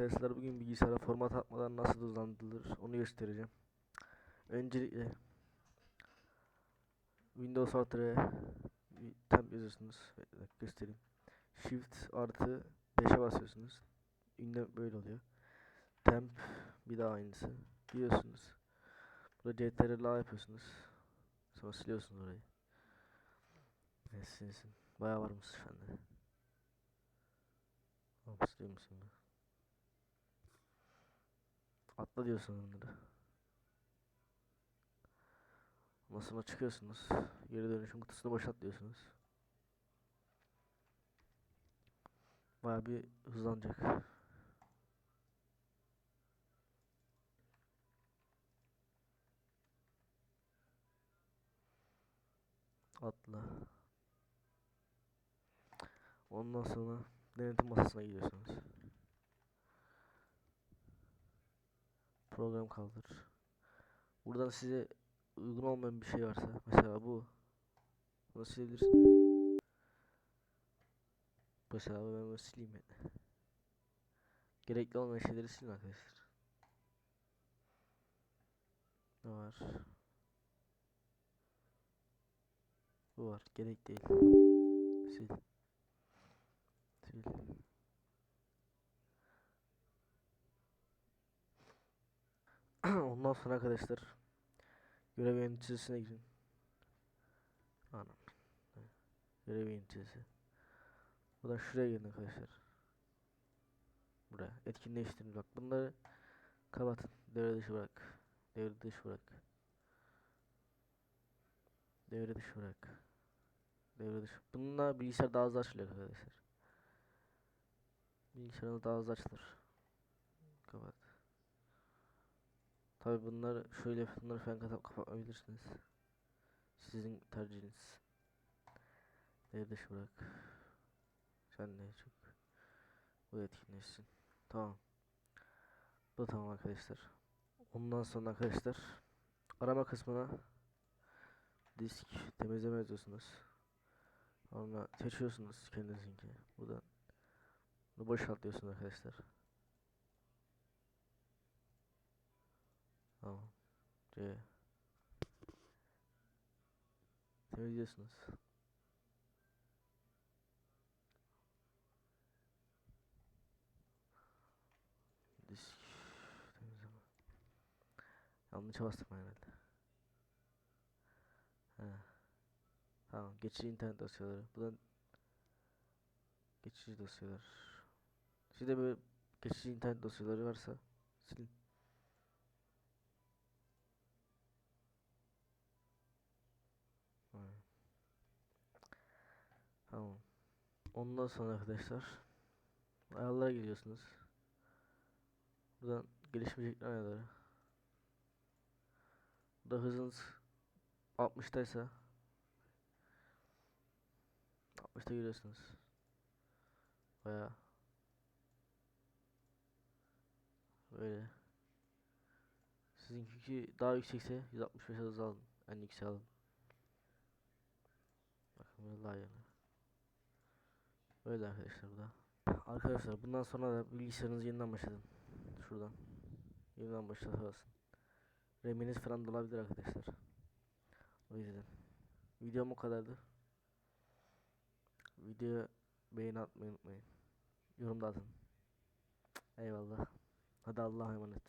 arkadaşlar bugün bilgisayara format atmadan nasıl hızlandırılır onu göstereceğim. Öncelikle Windows artı temp yazıyorsunuz. Göstereyim. Shift artı 5'e basıyorsunuz. Ünlem böyle oluyor. Temp bir daha aynısı. Giriyorsunuz. Burada CTRL A yapıyorsunuz. Sonra siliyorsunuz orayı. Evet silsin. Bayağı varmış bende. Hop siliyor musun? Atla diyorsun onları. Sonra çıkıyorsunuz. Geri dönüşüm kutusunu boşalt diyorsunuz. Baya bir hızlanacak. Atla. Ondan sonra denetim masasına gidiyorsunuz. Program kaldır. Buradan size uygun olmayan bir şey varsa mesela bu bunu silebilirsiniz. Mesela ben bunu sileyim ya. Gerekli olmayan şeyleri silin arkadaşlar. Ne var? Bu var. Gerek değil. Sil. Sil. Ondan sonra arkadaşlar görev yöneticisine girin. Anam. Görev yöneticisi. Buradan şuraya girin arkadaşlar. Buraya. Etkinleştirin. Bak bunları kapatın. Devre dışı bırak. Devre dışı bırak. Devre dışı bırak. Devre dışı. Bununla bilgisayar daha hızlı açılıyor arkadaşlar. Bilgisayarınız daha hızlı açılır. Tabi bunlar şöyle bunları falan kapat kapatabilirsiniz. Sizin tercihiniz. Devre dışı bırak. Sen de çok. Bu etkinleşsin. Tamam. Bu tamam arkadaşlar. Ondan sonra arkadaşlar arama kısmına disk temizleme yazıyorsunuz. Sonra seçiyorsunuz kendinizinki. Buradan bunu boşaltıyorsunuz arkadaşlar. Tamam. C. Temizliyorsunuz. Disk temizleme. Yanlış bastım herhalde. He. Tamam. Geçici internet dosyaları. Buradan geçici dosyalar. Sizde böyle geçici internet dosyaları varsa silin. He. Tamam. Ondan sonra arkadaşlar ayarlara giriyorsunuz. Buradan gelişmiş ekran ayarları. Burada hızınız 60'taysa 60'ta giriyorsunuz. Baya böyle. Sizinki daha yüksekse 165 hız alın. En yüksek alın. Bakın böyle daha Böyle arkadaşlar bu da. Arkadaşlar bundan sonra da bilgisayarınızı yeniden başlatın. Şuradan. Yeniden başlatırsın. RAM'iniz falan dolabilir arkadaşlar. O yüzden. Videom o kadardı. Video beğeni atmayı unutmayın. Yorum da atın. Eyvallah. Hadi Allah'a emanet.